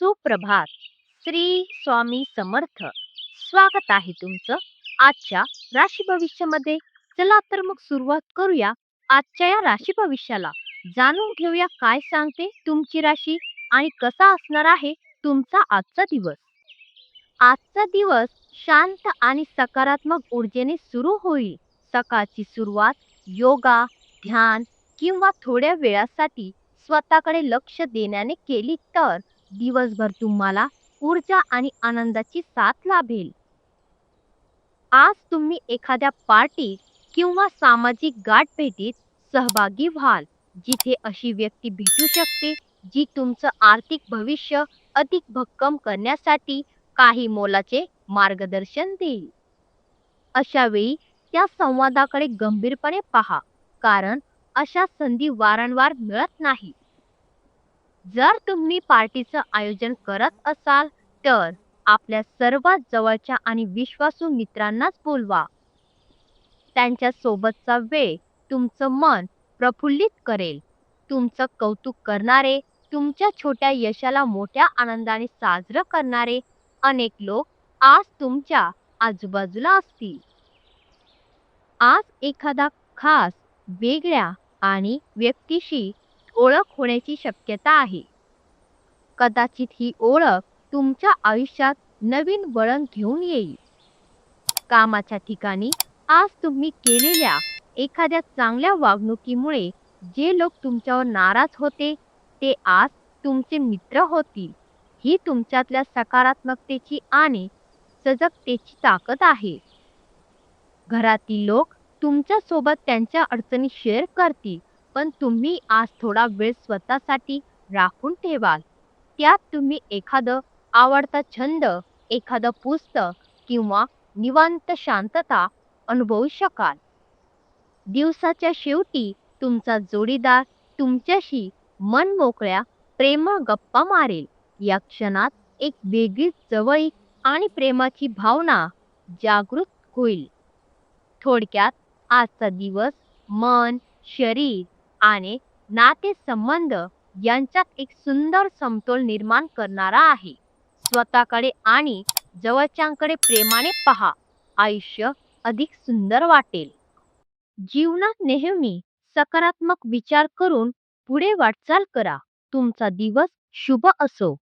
सुप्रभात. श्री स्वामी समर्थ. स्वागत आहे तुमचं आजच्या राशी भविष्यामध्ये. चला तर मग सुरुवात करूया आजच्या या राशी भविष्याला. जाणून घेऊया काय सांगते तुमची राशी आणि कसा असणार आहे तुमचा आजचा दिवस. आजचा दिवस शांत आणि सकारात्मक ऊर्जेने सुरू होईल. सकाळची सुरुवात योगा ध्यान किंवा थोड्या वेळासाठी स्वतःकडे लक्ष देण्याने केली तर दिवसभर तुम्हाला ऊर्जा आणि आनंदाची साथ लाभेल. आज तुम्ही एखाद्या पार्टी किंवा सामाजिक गाठभेटीत सहभागी व्हाल जिथे अशी व्यक्ती भेटू शकते जी तुमचं आर्थिक भविष्य अधिक भक्कम करण्यासाठी काही मोलाचे मार्गदर्शन देईल. अशा वेळी त्या संवादाकडे गंभीरपणे पहा कारण अशा संधी वारंवार मिळत नाही जर तुम्ही पार्टीचं आयोजन करत असाल तर आपल्या सर्वात जवळच्या आणि विश्वासू मित्रांनाच बोलवा. त्यांच्या सोबतचा वेळ तुमचं मन प्रफुल्लित करेल. तुमचं कौतुक करणारे तुमच्या छोट्या यशाला मोठ्या आनंदाने साजरं करणारे अनेक लोक आज तुमच्या आजूबाजूला असतील. आज एखादा खास वेगळ्या आणि व्यक्तीशी ओळख होण्याची शक्यता आहे. कदाचित ही ओळख तुमच्या आयुष्यात नवीन वळण घेऊन येईल. कामाच्या ठिकाणी आज तुम्ही केलेल्या एखाद्या चांगल्या वागणुकीमुळे जे लोक तुमच्यावर नाराज होते ते आज तुमचे मित्र होतील. ही तुमच्यातल्या सकारात्मकतेची आणि सजगतेची ताकद आहे. घरातील लोक तुमच्यासोबत त्यांच्या अडचणी शेअर करतील. पण तुम्ही आज थोडा वेळ स्वतःसाठी राखून ठेवाल. त्यात तुम्ही एखादं आवडता छंद एखादं पुस्तक किंवा निवांत शांतता अनुभवू शकाल. दिवसाच्या शेवटी तुमचा जोडीदार तुमच्याशी मन मोकळ्या प्रेमळ गप्पा मारेल. या क्षणात एक वेगळीच जवळीक आणि प्रेमाची भावना जागृत होईल. थोडक्यात आजचा दिवस मन शरीर आणि नातेसंबंध यांच्यात एक सुंदर समतोल निर्माण करणारा आहे. स्वतःकडे आणि जवळच्याकडे प्रेमाने पहा. आयुष्य अधिक सुंदर वाटेल. जीवनात नेहमी सकारात्मक विचार करून पुढे वाटचाल करा. तुमचा दिवस शुभ असो.